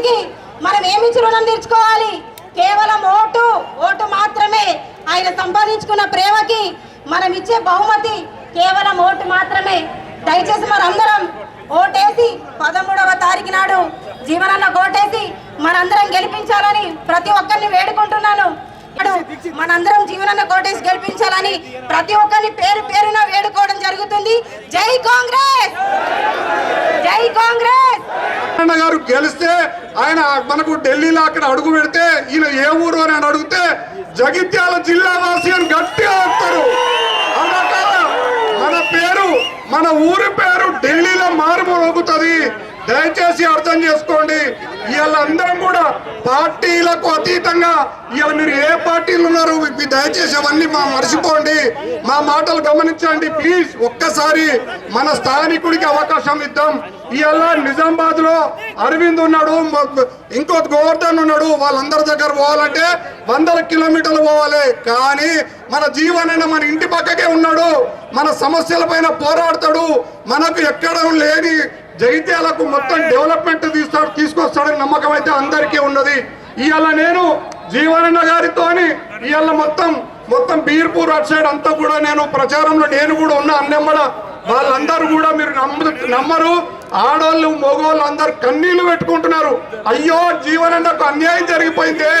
అభివృద్ధికి మనం ఏమిచ్చి రుణం తీర్చుకోవాలి? కేవలం ఓటు ఓటు మాత్రమే. ఆయన సంపాదించుకున్న ప్రేమకి మనం ఇచ్చే బహుమతి కేవలం ఓటు మాత్రమే. దయచేసి మనందరం ఓటేసి పదమూడవ తారీఖు నాడు జీవనన్న ఓటేసి మనందరం గెలిపించాలని ప్రతి ఒక్కరిని వేడుకుంటున్నాను. మనందరం జీవనన్న కోటేసి గెలిపించాలని ప్రతి ఒక్కరిని పేరు పేరున వేడుకోవడం జరుగుతుంది. జై కాంగ్రెస్! జై కాంగ్రెస్! గారు గెలిస్తే ఆయన మనకు ఢిల్లీలో అక్కడ అడుగు పెడితే ఈయన ఏ ఊరు అని అడిగితే జగిత్యాల జిల్లా వాసి అని గట్టిగా చెప్తారు. మన పేరు మన ఊరి పేరు ఢిల్లీలో మారుమోగుతుంది దయచేసి అర్థం చేసుకోండి. ఇవాళ అందరం కూడా పార్టీలకు అతీతంగా ఇవాళ మీరు ఏ పార్టీలు ఉన్నారు దయచేసి అవన్నీ మా మర్చిపోండి. మా మాటలు గమనించండి ప్లీజ్. ఒక్కసారి మన స్థానికుడికి అవకాశం ఇద్దాం. ఇవాళ నిజామాబాద్లో అరవింద్ ఉన్నాడు ఇంకో గోవర్ధన్ ఉన్నాడు. వాళ్ళందరి దగ్గర పోవాలంటే వందల కిలోమీటర్లు పోవాలి. కానీ మన జీవనైన మన ఇంటి పక్కకే ఉన్నాడు. మన సమస్యల పైన పోరాడతాడు. మనకు ఎక్కడ లేని జైత్యాలకు మొత్తం డెవలప్మెంట్ తీస్తాడు తీసుకొస్తాడని నమ్మకం అయితే అందరికీ ఉన్నది. ఇవాళ నేను జీవనన్న గారితోని ఇవాళ మొత్తం మొత్తం బీర్పూర్ అటు సైడ్ అంతా కూడా నేను ప్రచారంలో నేను కూడా ఉన్న అన్నెమ్మడ. వాళ్ళందరూ కూడా మీరు నమ్ము నమ్మరు. ఆడోళ్ళు మగవాళ్ళు అందరు కన్నీళ్ళు పెట్టుకుంటున్నారు. అయ్యో జీవనన్నకు అన్యాయం జరిగిపోయిందే.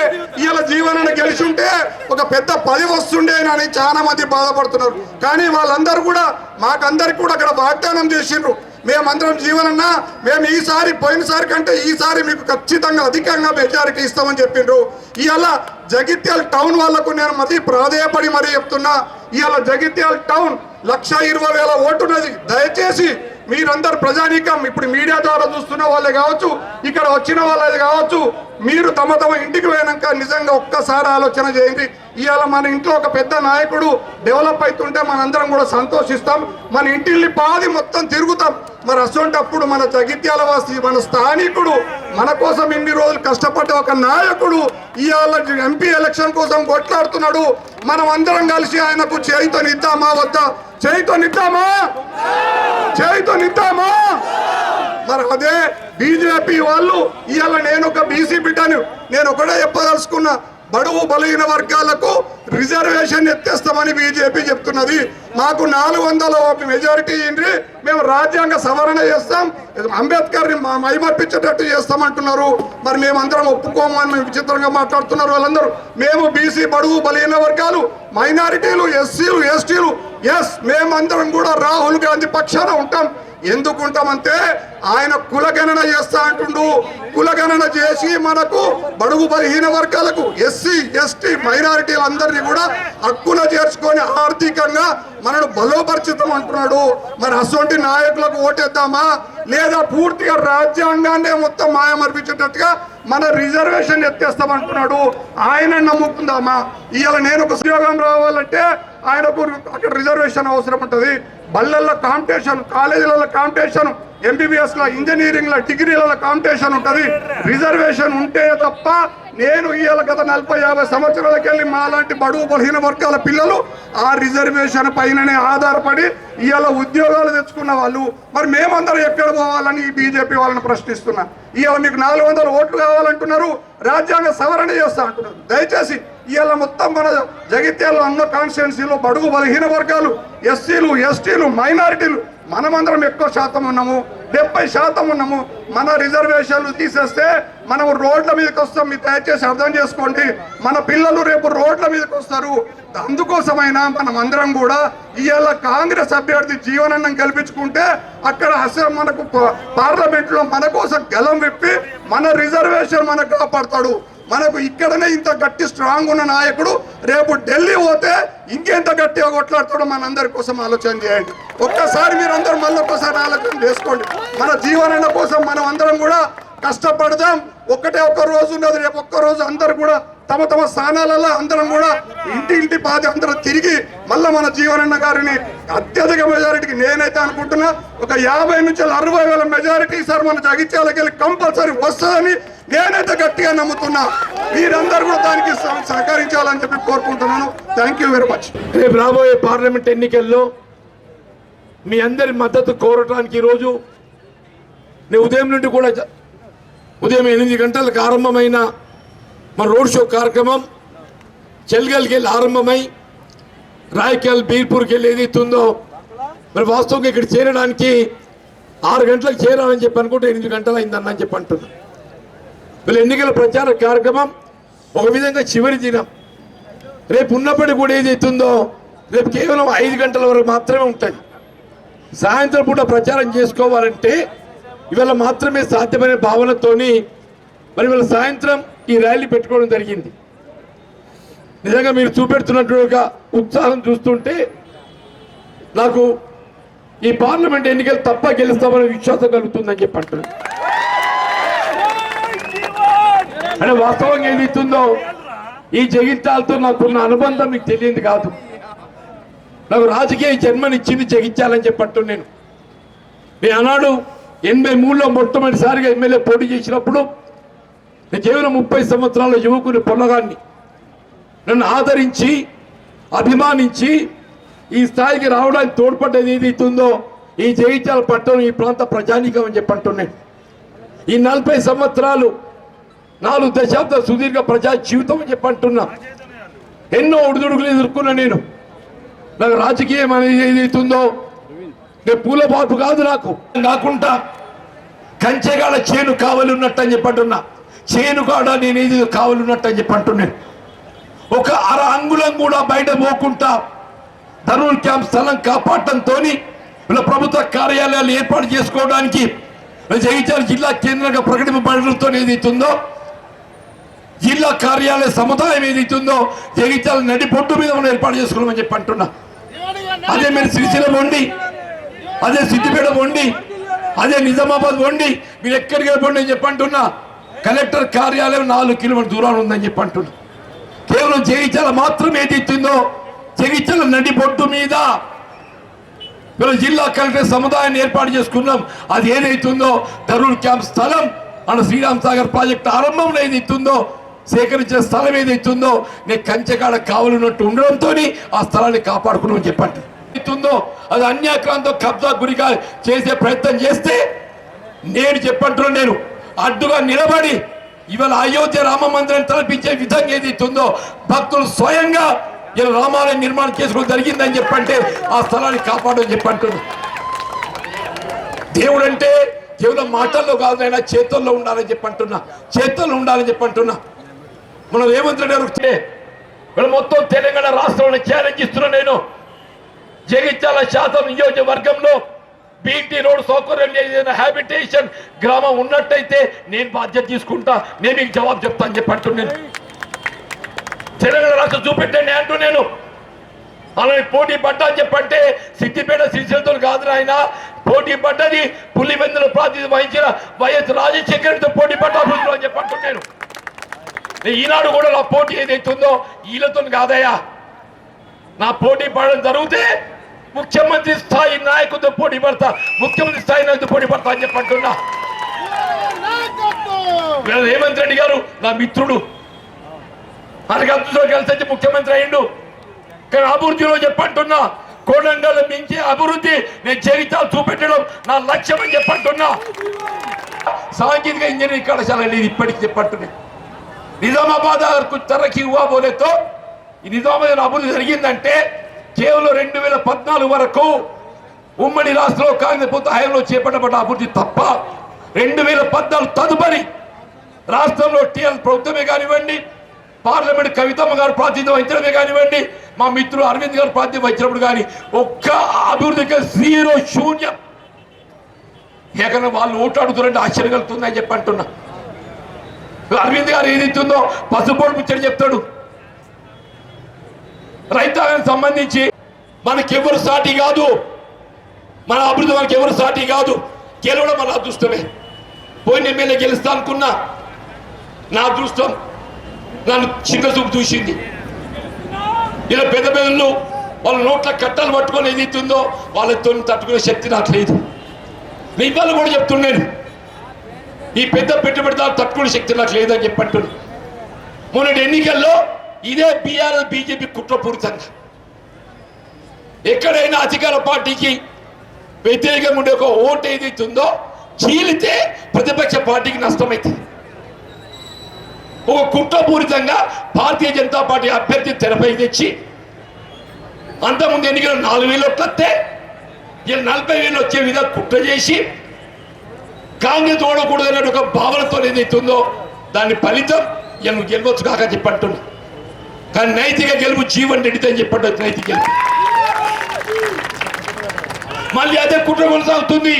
ఇలా జీవనన్న గెలిచి ఉంటే ఒక పెద్ద పది వస్తుండే అని చాలా మంది బాధపడుతున్నారు. కానీ వాళ్ళందరూ కూడా మాకందరికి కూడా అక్కడ వాగ్దానం చేసిండ్రు. మేమందరం జీవనన్న మేము ఈసారి పోయినసారి కంటే ఈసారి మీకు ఖచ్చితంగా అధికంగా మెజారిటీ ఇస్తామని చెప్పిండ్రు. ఇవాళ జగిత్యాల టౌన్ వాళ్ళకు నేను మరీ ప్రాధేయపడి మరీ చెప్తున్నా ఇవాళ జగిత్యాల టౌన్ లక్ష ఇరవై వేల ఓటున్నది దయచేసి మీరందరు ప్రజానీకం ఇప్పుడు మీడియా ద్వారా చూస్తున్న వాళ్ళే కావచ్చు ఇక్కడ వచ్చిన వాళ్ళది కావచ్చు మీరు తమ తమ ఇంటికి పోయినాక నిజంగా ఒక్కసారి ఆలోచన చేయండి. ఇవాళ మన ఇంట్లో ఒక పెద్ద నాయకుడు డెవలప్ అవుతుంటే మనందరం కూడా సంతోషిస్తాం. మన ఇంటిల్ని పాది మొత్తం తిరుగుతాం. మరి అసొంటప్పుడు మన జగిత్యాల వాసి మన స్థానికుడు మన కోసం ఇన్ని రోజులు కష్టపడ్డ ఒక నాయకుడు ఇవాళ ఎంపీ ఎలక్షన్ కోసం కొట్లాడుతున్నాడు. మనం అందరం కలిసి ఆయనకు చేయితో నిద్దామా వద్దా? చేయితో నిద్దామా? మరి అదే బీజేపీ వాళ్ళు ఇవాళ నేను ఒక బీసీ బిడ్డను నేను ఒకటే చెప్పదలుచుకున్నా. బడుగు బలహీన వర్గాలకు రిజర్వేషన్ ఎత్తేస్తామని బీజేపీ చెప్తున్నది. మాకు నాలుగు వందల మెజారిటీ ఇండ్రి మేము రాజ్యాంగ సవరణ చేస్తాం. అంబేద్కర్ని మైమర్పించేటట్టు చేస్తామంటున్నారు. మరి మేమందరం ఒప్పుకోము అని విచిత్రంగా మాట్లాడుతున్నారు వాళ్ళందరూ. మేము బీసీ బడుగు బలహీన వర్గాలు మైనారిటీలు ఎస్సీలు ఎస్టీలు ఎస్ మేమందరం కూడా రాహుల్ గాంధీ పక్షాన ఉంటాం. ఎందుకు ఉంటామంటే ఆయన కులగణన చేస్తా అంటుండు. కులగణన చేసి మనకు బడుగు బలహీన వర్గాలకు ఎస్సీ ఎస్టీ మైనారిటీలందరినీ కూడా హక్కున చేర్చుకొని ఆర్థికంగా మనను బలోపరిచితం అంటున్నాడు. మరి అసొంటి నాయకులకు ఓటేద్దామా? లేదా పూర్తిగా రాజ్యాంగాన్నే మొత్తం మాయమర్పించేటట్టుగా మన రిజర్వేషన్ ఎత్తేస్తామనుకున్నాడు ఆయన నమ్ముకుందామా? ఇవాళ నేను ఒక ఉద్యోగం రావాలంటే ఆయనకు అక్కడ రిజర్వేషన్ అవసరం ఉంటుంది. బళ్ళల్లో కాంపిటీషన్ కాలేజీలలో కాంపిటీషన్ ఎంబీబీఎస్లో ఇంజనీరింగ్లో కాంపిటీషన్ ఉంటుంది. రిజర్వేషన్ ఉంటే తప్ప నేను ఇవాళ గత నలభై యాభై సంవత్సరాలకి వెళ్ళి మా లాంటి బడుగు బలహీన వర్గాల పిల్లలు ఆ రిజర్వేషన్ పైననే ఆధారపడి ఇవాళ ఉద్యోగాలు తెచ్చుకున్న వాళ్ళు. మరి మేమందరం ఎక్కడ పోవాలని ఈ బీజేపీ వాళ్ళని ప్రశ్నిస్తున్నా. ఇవాళ మీకు నాలుగు వందల ఓట్లు కావాలంటున్నారు. రాజ్యాంగ సవరణ చేస్తా అంటున్నారు. దయచేసి ఇవాళ మొత్తం మన జగిత్యాల అన్న కాన్స్టిట్యున్సీలో బడుగు బలహీన వర్గాలు ఎస్సీలు ఎస్టీలు మైనారిటీలు మనమందరం ఎక్కువ శాతం ఉన్నాము డెబ్బై శాతం ఉన్నాము. మన రిజర్వేషన్లు తీసేస్తే మనం రోడ్ల మీదకి వస్తాం మీరు దయచేసి అర్థం చేసుకోండి. మన పిల్లలు రేపు రోడ్ల మీదకి వస్తారు. అందుకోసమైనా మనం అందరం కూడా ఇవాళ కాంగ్రెస్ అభ్యర్థి జీవనన్నం కల్పించుకుంటే అక్కడ అసలు మనకు పార్లమెంట్లో మన కోసం గెలం విప్పి మన రిజర్వేషన్ మనకు కాపాడతాడు. మనకు ఇక్కడనే ఇంత గట్టి స్ట్రాంగ్ ఉన్న నాయకుడు రేపు ఢిల్లీ పోతే ఇంకెంత గట్టిగా కొట్లాడుతాడో మనందరి కోసం ఆలోచన చేయండి. ఒక్కసారి మీరందరూ మళ్ళీ ఒక్కసారి ఆలోచన చేసుకోండి. మన జీవనన్న కోసం మనం అందరం కూడా కష్టపడదాం. ఒక్కటే ఒక్క రోజు ఉన్నది రేపు ఒక్క రోజు అందరు కూడా తమ తమ స్థానాలలో అందరం కూడా ఇంటి ఇంటి పాది అందరం తిరిగి మళ్ళీ మన జీవనన్న గారిని అత్యధిక మెజారిటీకి నేనైతే అనుకుంటున్నా ఒక యాభై నుంచి అరవై వేల మెజారిటీ సార్ మన జగిత్యాలకి వెళ్ళి కంపల్సరీ వస్తుందని నేనైతే గట్టిగా నమ్ముతున్నా. మీరందరూ కూడా దానికి సహ- సహకరించాలని చెప్పి కోరుకుంటున్నాను. థ్యాంక్ యూ వెరీ మచ్ రేపు రాబోయే పార్లమెంట్ ఎన్నికల్లో మీ అందరి మద్దతు కోరటానికి ఈరోజు నేను ఉదయం నుండి కూడా ఉదయం ఎనిమిది గంటలకు ఆరంభమైన మన రోడ్ షో కార్యక్రమం చెల్గల్కి వెళ్ళి ఆరంభమై రాయకల్ బీర్పూర్కి వెళ్ళి ఏదైతుందో మరి వాస్తవంగా ఇక్కడ చేరడానికి ఆరు గంటలకు చేరాలని చెప్పి అనుకుంటే ఎనిమిది గంటలు అయిందన్న అని చెప్పి అంటున్నాను వీళ్ళ ఎన్నికల ప్రచార కార్యక్రమం ఒక విధంగా చివరి దినం. రేపు ఉన్నప్పటికీ కూడా ఏదైతుందో రేపు కేవలం ఐదు గంటల వరకు మాత్రమే ఉంటుంది సాయంత్రం పూట ప్రచారం చేసుకోవాలంటే ఇవాళ మాత్రమే సాధ్యమనే భావనతోని మరి వీళ్ళ సాయంత్రం ఈ ర్యాలీ పెట్టుకోవడం జరిగింది. నిజంగా మీరు చూపెడుతున్నట్టుగా ఉత్సాహం చూస్తుంటే నాకు ఈ పార్లమెంట్ ఎన్నికలు తప్ప గెలుస్తామనే విశ్వాసం కలుగుతుందని చెప్పి అంటున్నాను. అంటే వాస్తవంగా ఇస్తుందో ఈ జగిత్యాలతో నాకున్న అనుబంధం మీకు తెలియదు కాదు. నాకు రాజకీయ జన్మనిచ్చింది జగించాలని చెప్పట్టు నేను. నేను ఆనాడు ఎనభై మూడులో మొట్టమొదటిసారిగా ఎమ్మెల్యే పోటీ చేసినప్పుడు నేను జీవనం ముప్పై సంవత్సరాల యువకుని పొల్లగాన్ని నన్ను ఆదరించి అభిమానించి ఈ స్థాయికి రావడానికి తోడ్పడ్డది ఏది ఇస్తుందో ఈ జగిత్యాల పట్టణం ఈ ప్రాంత ప్రజానీకం అని చెప్పంటున్నాను ఈ నలభై సంవత్సరాలు నాలుగు దశాబ్ద సుదీర్ఘ ప్రజా జీవితం అని చెప్పంటున్నా ఎన్నో ఒడిదుడుకులు ఎదుర్కొన్నా నేను. నాకు రాజకీయం అనేది ఏదైతుందో నేను పూల బాబు కాదు నాకు. కాకుండా కంచెగాడ చేను కావలి ఉన్నట్టు అని చెప్పంటున్నా చేను కాడ నేను ఏది కావలి ఉన్నట్టు అని చెప్పంటున్నాను ఒక అర అంగుళం కూడా బయట పోకుండా ధనుల్ క్యాంప్ స్థలం కాపాడటంతో ఇలా ప్రభుత్వ కార్యాలయాలు ఏర్పాటు చేసుకోవడానికి జగిత్యాల జిల్లా కేంద్రంగా ప్రకటింపబడడంతో ఏదైతుందో జిల్లా కార్యాలయ సముదాయం ఏదైతుందో జగిత్యాల నడి పొట్టు మీద మనం ఏర్పాటు చేసుకోవాలని చెప్పి అంటున్నా. అదే మీరు శ్రీశైలం వండి అదే సిద్దిపేట వండి అదే నిజామాబాద్ వండి మీరు ఎక్కడికి వెళ్ళండి అని చెప్పి అంటున్నా. కలెక్టర్ కార్యాలయం నాలుగు కిలోమీటర్ దూరాలు ఉందని చెప్పి అంటున్నా. కేవలం జగిత్యాల మాత్రం ఏదైతుందో జగిత్యాల నడి పొట్టు మీద మేము జిల్లా కలెక్టర్ సముదాయాన్ని ఏర్పాటు చేసుకున్నాం. అది ఏదైతుందో ధరూర్ క్యాంప్ స్థలం మన శ్రీరామ్ సాగర్ ప్రాజెక్టు ఆరంభంలో ఏదైతుందో సేకరించిన స్థలం ఏదైతుందో నేను కంచెకాడ కావాలన్నట్టు ఉండడంతో ఆ స్థలాన్ని కాపాడుకున్నామని చెప్పండి. ఏదైతుందో అది అన్యాక్రాంతం కబ్జా గురిగా చేసే ప్రయత్నం చేస్తే నేను చెప్పంటున్నాను నేను. అడ్డుగా నిలబడి ఇవాళ అయోధ్య రామ మందిరాన్ని తలపించే విధంగా ఏదైతుందో భక్తులు స్వయంగా ఇలా రామాలయం నిర్మాణం చేసుకోవడం జరిగిందని చెప్పంటే ఆ స్థలాన్ని కాపాడని చెప్పంటున్నాను. దేవుడు అంటే కేవలం మాటల్లో కాదు అయినా చేతుల్లో ఉండాలని చెప్పంటున్నా. చేతుల్లో ఉండాలని చెప్పంటున్నా. మనం రేవంత్ రెడ్డి గారు ఇక్కడ మొత్తం తెలంగాణ రాష్ట్రంలో ఛాలెంజ్ ఇస్తున్నా నేను. జగిత్యాల శాతం నియోజకవర్గంలో బీటీ రోడ్ సౌకర్యం ఏదైనా హ్యాబిటేషన్ గ్రామం ఉన్నట్టయితే నేను బాధ్యత తీసుకుంటా. నేను మీకు జవాబు చెప్తాను చెప్పి అంటున్నాను. తెలంగాణ రాష్ట్రం చూపెట్టండి అంటూ నేను. అలాని పోటీ పడ్డా అని చెప్పంటే సిద్దిపేట శ్రీశైలంతో కాదు ఆయన పోటీ పడ్డది పులివెందుల ప్రాతినిధ్యం వహించిన వైఎస్ రాజశేఖర్తో పోటీ పడ్డా అభివృద్ధిలో అని చెప్పంటూ నేను నేను ఈనాడు కూడా నా పోటీ ఏదైతే ఉందో వీళ్ళతో కాదయ్యా. నా పోటీ పడడం జరిగితే ముఖ్యమంత్రి స్థాయి నాయకుడితో పోటీ పడతా ముఖ్యమంత్రి స్థాయి నాయకుడితో పోటీ పడతా అని చెప్పంటున్నా వీళ్ళ రేవంత్ రెడ్డి గారు నా మిత్రుడు. మనకి కలిసి వచ్చి ముఖ్యమంత్రి అయ్యిండు. కానీ అభివృద్ధిలో చెప్పంటున్నా కోడంగల్ మించి అభివృద్ధి నేను జీవితాలు చూపెట్టడం నా లక్ష్యం అని చెప్పంటున్నా సాంకేతిక ఇంజనీరింగ్ కళాశాల లేదు ఇప్పటికి చెప్పంటున్నా నిజామాబాద్ తరకి ఇవ్వ బోలేతో ఈ నిజామాబాద్ అభివృద్ధి జరిగిందంటే కేవలం రెండు వేల పద్నాలుగు వరకు ఉమ్మడి రాష్ట్రంలో కాంగ్రెస్ ప్రభుత్వ హయాంలో చేపట్టబడ్డ అభివృద్ధి తప్ప రెండు వేల పద్నాలుగు తదుపరి రాష్ట్రంలో టీఎల్ ప్రభుత్వమే కానివ్వండి పార్లమెంట్ కవితమ్మ గారు ప్రాతినిధ్యం వహించడమే కానివ్వండి మా మిత్రులు అరవింద్ గారు ప్రాతినిధ్యం వహించినప్పుడు కానీ ఒక్క అభివృద్ధికి జీరో శూన్యం. ఏకన్నా వాళ్ళు ఓట్లాడుతున్నట్టు ఆశ్చర్యం కలుగుతుందని చెప్పి అంటున్నా. అరవింద్ గారు ఏదైతుందో పసుపోడు ముచ్చడి చెప్తాడు. రైతాంగానికి సంబంధించి మనకెవరు సాటి కాదు. మన అభివృద్ధి మనకి ఎవరు సాటి కాదు. గెలవడం మన అదృష్టమే. పోయిన ఎమ్మెల్యే గెలుస్తా అనుకున్నా నా అదృష్టం నన్ను చిన్న చూపు చూసింది. ఇలా పెద్ద పెద్దలు వాళ్ళ నోట్ల కట్టలు పట్టుకొని ఏదైతుందో వాళ్ళతో తట్టుకునే శక్తి నాకు లేదు. నేను కూడా చెప్తున్నాను. ఈ పెద్ద పెట్టుబడిదారు తట్టుకునే శక్తి నాకు లేదని చెప్పంటుంది మొన్నటి ఎన్నికల్లో ఇదే బీఆర్ఎస్ బీజేపీ కుట్రపూరితంగా. ఎక్కడైనా అధికార పార్టీకి వ్యతిరేకంగా ఉండే ఒక ఓటు ఏదైతే ఉందో చీలితే ప్రతిపక్ష పార్టీకి నష్టమైంది ఒక కుట్రపూరితంగా భారతీయ జనతా పార్టీ అభ్యర్థి తెరపై తెచ్చి అంతకుముందు ఎన్నికలు నాలుగు వేలు వస్తే నలభై వేలు వచ్చే విధంగా కుట్ర చేసి కాంగ్రెస్ అనే ఒక భావనతో ఏదైతుందో దాని ఫలితం ఇలా నువ్వు గెలవచ్చు కాక చెప్పంటున్నా కానీ నైతిక గెలుపు జీవన్ రెడ్డితో అని చెప్పండి నైతిక గెలుపు. మళ్ళీ అదే కుట్ర కొనసాగుతుంది.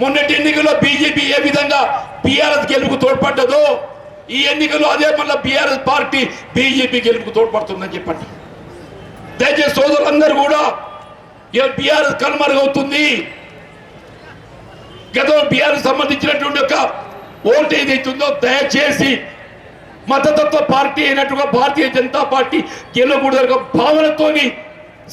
మొన్నటి ఎన్నికల్లో బీజేపీ ఏ విధంగా బీఆర్ఎస్ గెలుపుకు తోడ్పడ్డదో ఈ ఎన్నికల్లో అదే మళ్ళీ బీఆర్ఎస్ పార్టీ బీజేపీ గెలుపుకు తోడ్పడుతుందని చెప్పండి. దయచేసి సోదరులందరూ కూడా బీఆర్ఎస్ కనుమరుగవుతుంది. గతంలో బీఆర్ఎస్ సంబంధించినటువంటి ఒక ఓట్ ఏదైతుందో దయచేసి మతతత్వ పార్టీ అయినట్టుగా భారతీయ జనతా పార్టీ గెలవకూడదు భావనతోని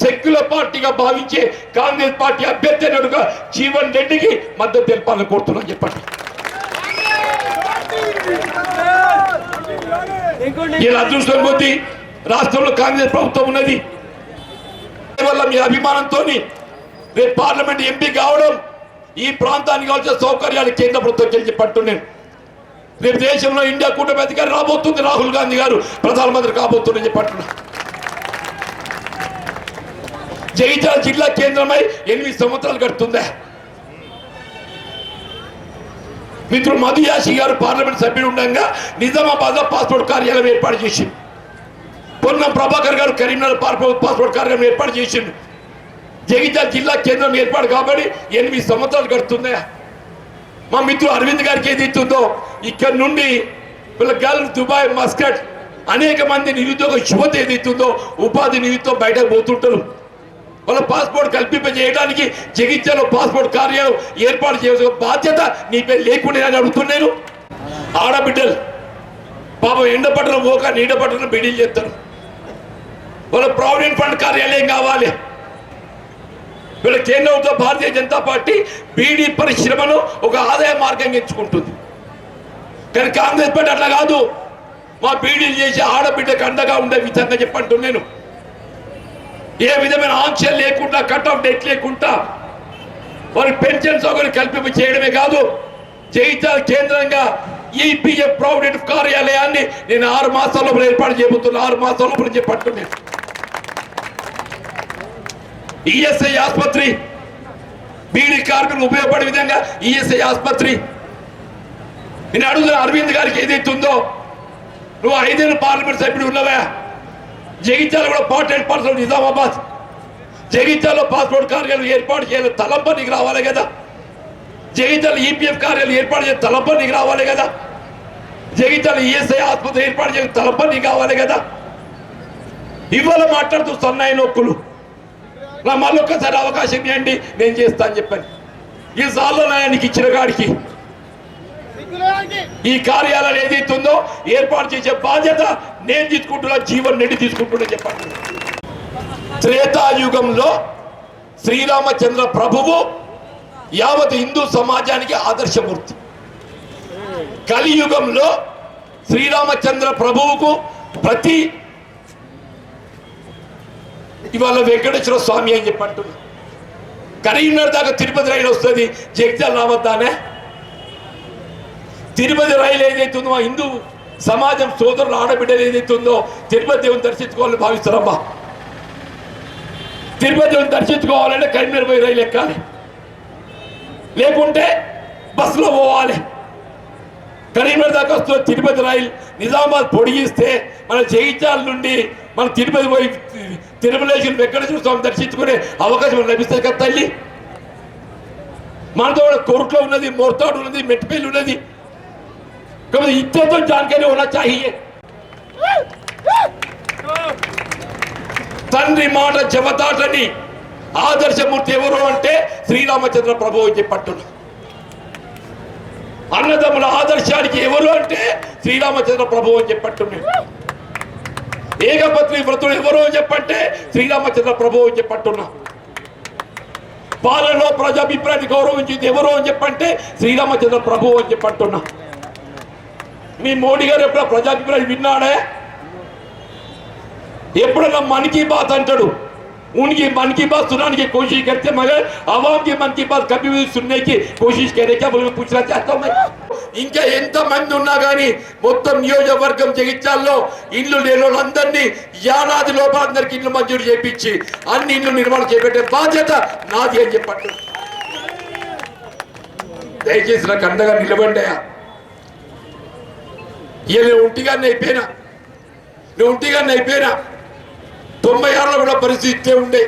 సెక్యులర్ పార్టీగా భావించే కాంగ్రెస్ పార్టీ అభ్యర్థి అయినట్టుగా జీవన్ రెడ్డికి మద్దతు తెలపాలని కోరుతున్నాను చెప్పండి. ఇలా అదృష్టం కొద్దీ రాష్ట్రంలో కాంగ్రెస్ ప్రభుత్వం ఉన్నది. వల్ల మీ అభిమానంతో రేపు పార్లమెంట్ ఎంపీ కావడం ఈ ప్రాంతానికి కావాల్సిన సౌకర్యాలు కేంద్ర ప్రభుత్వం చేసి పట్టున్నాను రేపు దేశంలో ఇండియా కూటమి అధికారి రాబోతుంది రాహుల్ గాంధీ గారు ప్రధానమంత్రి కాబోతుందని చెప్పంటున్నా. జగిత్యాల జిల్లా కేంద్రమై ఎనిమిది సంవత్సరాలు గడుతుందా. మిత్రుడు మధుయాషి గారు పార్లమెంట్ సభ్యుడు ఉండగా నిజామాబాద్లో పాస్పోర్ట్ కార్యాలయం ఏర్పాటు చేసింది పొన్నం ప్రభాకర్ గారు కరీంనగర్ పాస్పోర్ట్ పాస్పోర్ట్ కార్యాలయం ఏర్పాటు చేసిండు. జగిత్యాల జిల్లా కేంద్రం ఏర్పాటు కాబట్టి ఎనిమిది సంవత్సరాలు గడుతుందా మా మిత్రుడు అరవింద్ గారికి ఏది ఇస్తుందో ఇక్కడ నుండి వీళ్ళ గల్ఫ్ దుబాయ్ మస్కట్ అనేక మంది నిరుద్యోగ యువత ఏది ఇస్తుందో ఉపాధి నిమిత్తం బయటకు పోతుంటారు. వాళ్ళ పాస్పోర్ట్ కల్పింపజేయడానికి జగిత్యాల పాస్పోర్ట్ కార్యాలయం ఏర్పాటు చేయాల్సిన బాధ్యత నీపై లేకుండా అని అడుగుతున్నాను ఆడబిడ్డలు పాపం ఎండపట్టడం పోక నీడపట్టడం బిడీలు చేస్తారు. వాళ్ళ ప్రావిడెంట్ ఫండ్ కార్యాలయం కావాలి. వీళ్ళ కేంద్రంతో భారతీయ జనతా పార్టీ బీడీ పరిశ్రమను ఒక ఆదాయ మార్గంగా ఎంచుకుంటుంది. కానీ కాంగ్రెస్ పార్టీ అట్లా కాదు. మా బీడీలు చేసి ఆడబిడ్డకు అండగా ఉండే విధంగా చెప్పంటున్నాను నేను. ఏ విధమైన ఆంక్షలు లేకుండా కట్ ఆఫ్ డేట్ లేకుండా వారి పెన్షన్ సౌకర్యం కల్పింపు చేయడమే కాదు. జైతాల కేంద్రంగా ఈపీఎఫ్ ప్రావిడెంట్ కార్యాలయాన్ని నేను ఆరు మాసాల లోపల ఏర్పాటు చేయబోతున్నా ఆరు మాసాల లోపల చెప్పంటున్నాను ఈఎస్ఐ ఆసుపత్రి. బీడీ కార్మికులు ఉపయోగపడే విధంగా ఈఎస్ఐ ఆసుపత్రి. నేను అడుగుతున్న అరవింద్ గారికి ఏదైతే ఉందో నువ్వు ఐదేళ్ళు పార్లమెంట్ సభ్యుడు ఉన్నవా? జగిత్యాల కూడా పార్ట్ అండ్ పార్సల్ నిజామాబాద్. జగిత్యాలలో పాస్పోర్ట్ కార్యాలయం ఏర్పాటు చేయాలి తలంప నీకు రావాలి కదా. జగిత్యాల ఈపీఎఫ్ కార్యాలయం ఏర్పాటు చేయాలి తలంప నీకు రావాలి కదా. జగిత్యాల ఈఎస్ఐ ఆసుపత్రి ఏర్పాటు చేయాలి తలంప నీకు కావాలి కదా. ఇవాళ మాట్లాడుతూ సన్నాయి నొక్కులు. నా మళ్ళీ ఒక్కసారి అవకాశం ఇవ్వండి నేను చేస్తా అని చెప్పాను. ఈ సార్లు ఇచ్చిన కాడికి ఈ కార్యాలయం ఏదైతే ఉందో ఏర్పాటు చేసే బాధ్యత నేను తీసుకుంటున్నా జీవన్ రెడ్డి తీసుకుంటున్నా చెప్పండి త్రేతాయుగంలో శ్రీరామచంద్ర ప్రభువు యావత్ హిందూ సమాజానికి ఆదర్శమూర్తి. కలియుగంలో శ్రీరామచంద్ర ప్రభువుకు ప్రతి ఇవాళ వెంకటేశ్వర స్వామి అని చెప్పి అంటున్నా. కరీంనగర్ దాకా తిరుపతి రైలు వస్తుంది. జగిత్యాల రావద్దానే? తిరుపతి రైలు ఏదైతుందో మా హిందూ సమాజం సోదరుల ఆడబిడ్డలు ఏదైతుందో తిరుపతి దేవుని దర్శించుకోవాలని భావిస్తారమ్మా తిరుపతి దేవుని దర్శించుకోవాలంటే కరీంనగర్ పోయి రైలు ఎక్కాలి. లేకుంటే బస్సులో పోవాలి. కరీంనగర్ దాకా వస్తున్న తిరుపతి రైలు నిజామాబాద్ పొడిగిస్తే మన జగిత్యాల నుండి మనం తిరుపతి పోయి తిరుమలేసిన ఎక్కడ చూస్తాం దర్శించుకునే అవకాశం లభిస్తుంది కదా తల్లి. మనతో కూడా కొరుట్లో ఉన్నది మోర్తాడు ఉన్నది మెట్టిపల్లి ఉన్నది. కాబట్టి ఇచ్చేతో జాన్కరీ ఉన్న చాహియే. తండ్రి మాట చెబతాటని ఆదర్శమూర్తి ఎవరు అంటే శ్రీరామచంద్ర ప్రభు అని చెప్పట్టున్నా అన్నదమ్ముల ఆదర్శానికి ఎవరు అంటే శ్రీరామచంద్ర ప్రభు అని చెప్పట్టున్నాడు ఏకపత్ని వ్రతుడు ఎవరు అని చెప్పంటే శ్రీరామచంద్ర ప్రభు అని చెప్పట్టున్నా పాలనలో ప్రజాభిప్రాయాన్ని గౌరవించింది ఎవరు అని చెప్పంటే శ్రీరామచంద్ర ప్రభు అని చెప్పంటున్నా. మీ మోడీ గారు ఎప్పుడైనా ప్రజాభిప్రాయం విన్నాడే? ఎప్పుడన్నా మన్ కీ బాత్ అంటాడు उनकी मन की बात सुनाने की कोशिश करते मगर आवाम की मन की बात कभी भी सुनने की कोशिश करे क्या बोल पूछना चाहता हूँ मैं ఇంకా ఎంత మంది ఉన్నా కానీ మొత్తం నియోజకవర్గం జగిత్యాల్లో ఇల్లు లేని వాళ్ళందరినీ ఏడాది లోపల అందరికి ఇల్లు మంజూరు చేపించి అన్ని ఇల్లు నిర్మాణం చేపట్టే బాధ్యత నాది అని చెప్పట్టు దయచేసి నాకు అండగా నిలబండియా ఇక నేను ఒంటిగానే అయిపోయినా నేను ఒంటిగానే అయిపోయినా తొంభై ఆరులో కూడా పరిస్థితి ఉండే.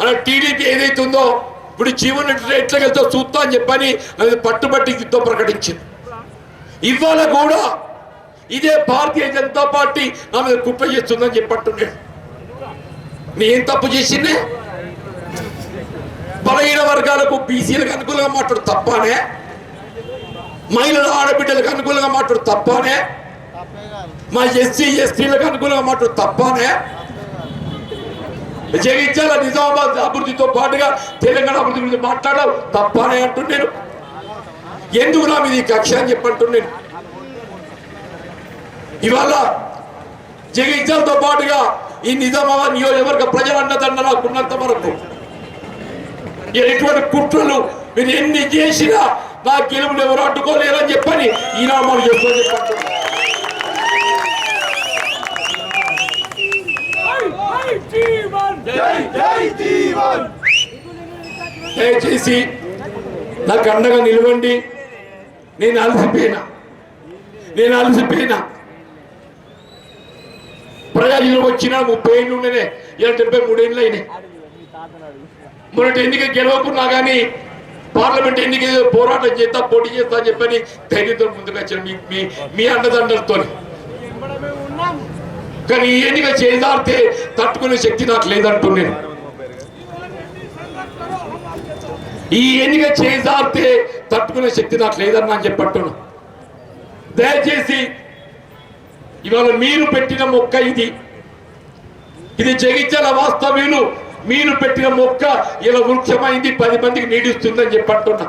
అలా టీడీపీ ఏదైతే ఉందో ఇప్పుడు జీవన్ ఎట్లా వెళ్తా చూస్తా అని చెప్పని అది పట్టుబట్టి యుద్ధం ప్రకటించింది. ఇవాళ కూడా ఇదే భారతీయ జనతా పార్టీ నా మీద కుట్ర చేస్తుందని చెప్పట్టున్నాడు. నేను తప్పు చేసిందే? బలహీన వర్గాలకు బీసీలకు అనుకూలంగా మాట్లాడు తప్పానే. మహిళల ఆడబిడ్డలకు అనుకూలంగా మాట్లాడు తప్పానే. మా ఎస్సీ ఎస్టీలకు అనుకూలంగా మాట్లాడు తప్పానే. జగిత్యాల నిజామాబాద్ అభివృద్ధితో పాటుగా తెలంగాణ అభివృద్ధి గురించి మాట్లాడడం తప్పనే అంటున్నాను. ఎందుకు నా మీద ఈ కక్ష అని చెప్పంటున్నాను ఇవాళ జగించాలతో పాటుగా ఈ నిజామాబాద్ నియోజకవర్గ ప్రజల అండదండ నాకు వరకు ఎటువంటి కుట్రలు మీరు ఎన్ని చేసినా నా గెలుపులు ఎవరు అడ్డుకోలేరని చెప్పని ఈనాడు మనం చెప్పుకొని చెప్పంటున్నాను దయచేసి నాకు అండగా నిలవండి. నేను అలసిపోయినా. నేను అలసిపోయినా. ప్రజలు వచ్చిన ముప్పై ఏళ్ళు ఉండేనే ఇలా డెబ్బై మూడేళ్ళు అయినాయి. మొన్నటి ఎన్నిక గెలవకున్నా కానీ పార్లమెంట్ ఎన్నిక పోరాటం చేస్తా పోటీ చేస్తా అని చెప్పని ధైర్యంతో ముందుకు వచ్చాను మీ మీ అండదండలతో కానీ ఈ ఎన్నిక చేదారితే తట్టుకునే శక్తి నాకు లేదంటున్నాను ఈ ఎన్నిక చేజారితే తట్టుకునే శక్తి నాకు లేదని అని చెప్పట్టున్నా దయచేసి ఇవాళ మీరు పెట్టిన మొక్క ఇది. ఇది జగిత్యాల వాస్తవ్యులు మీరు పెట్టిన మొక్క ఇలా వృక్షమైంది పది మందికి నీడిస్తుందని చెప్పంటున్నా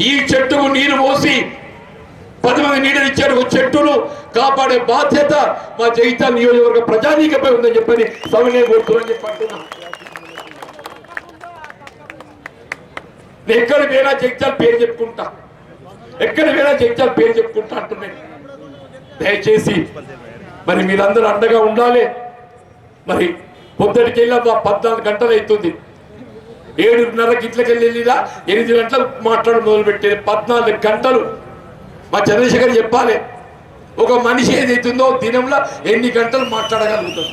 ఈ చెట్టుకు నీరు పోసి పది మంది నీడనిచ్చాడు చెట్టును కాపాడే బాధ్యత మా జగిత్యాల నియోజకవర్గ ప్రజానీకపై ఉందని చెప్పని సవినయ కోరుతున్నాను చెప్పంటున్నా నేను ఎక్కడ వేళ జగిత్యాల పేరు చెప్పుకుంటా? ఎక్కడ వేళ జగిత్యాల పేరు చెప్పుకుంటా అంటున్నాను దయచేసి మరి మీరందరూ అండగా ఉండాలి. మరి పొద్దుటికి వెళ్ళా మా పద్నాలుగు గంటలు అవుతుంది. ఏడున్నరకి ఇంట్లోకి వెళ్ళి వెళ్ళినా ఎనిమిది గంటలు మాట్లాడడం మొదలుపెట్టేది పద్నాలుగు గంటలు మా చంద్రశేఖర్ చెప్పాలి. ఒక మనిషి ఏదైతుందో దినంలో ఎన్ని గంటలు మాట్లాడగలుగుతాడు?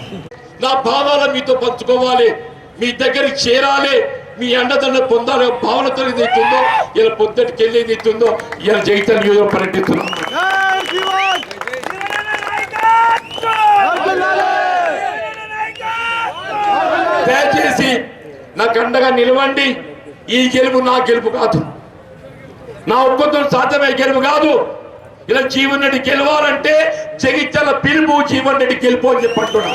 నా భావాలు మీతో పంచుకోవాలి. మీ దగ్గరికి చేరాలి. మీ అండదండ పొందాలి. భావనతో ఏదైతుందో ఇలా పొద్దుటికి వెళ్ళి ఏదైతుందో ఇలా జైతన్య పర్యటిస్తున్నాం దయచేసి నాకు అండగా నిలవండి. ఈ గెలుపు నా గెలుపు కాదు. నా ఒక్కొక్కరు సాధ్యమయ్యే గెలుపు కాదు. ఇలా జీవన్ రెడ్డి గెలవాలంటే జగిత్యాల పిలుపు జీవన్ రెడ్డి గెలుపు అని చెప్పంటున్నా.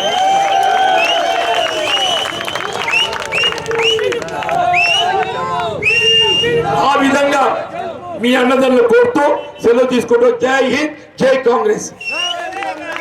ఆ విధంగా మీ అన్నదాన్ని కోరుతూ సెలవు తీసుకుంటూ జై హింద్ జై కాంగ్రెస్.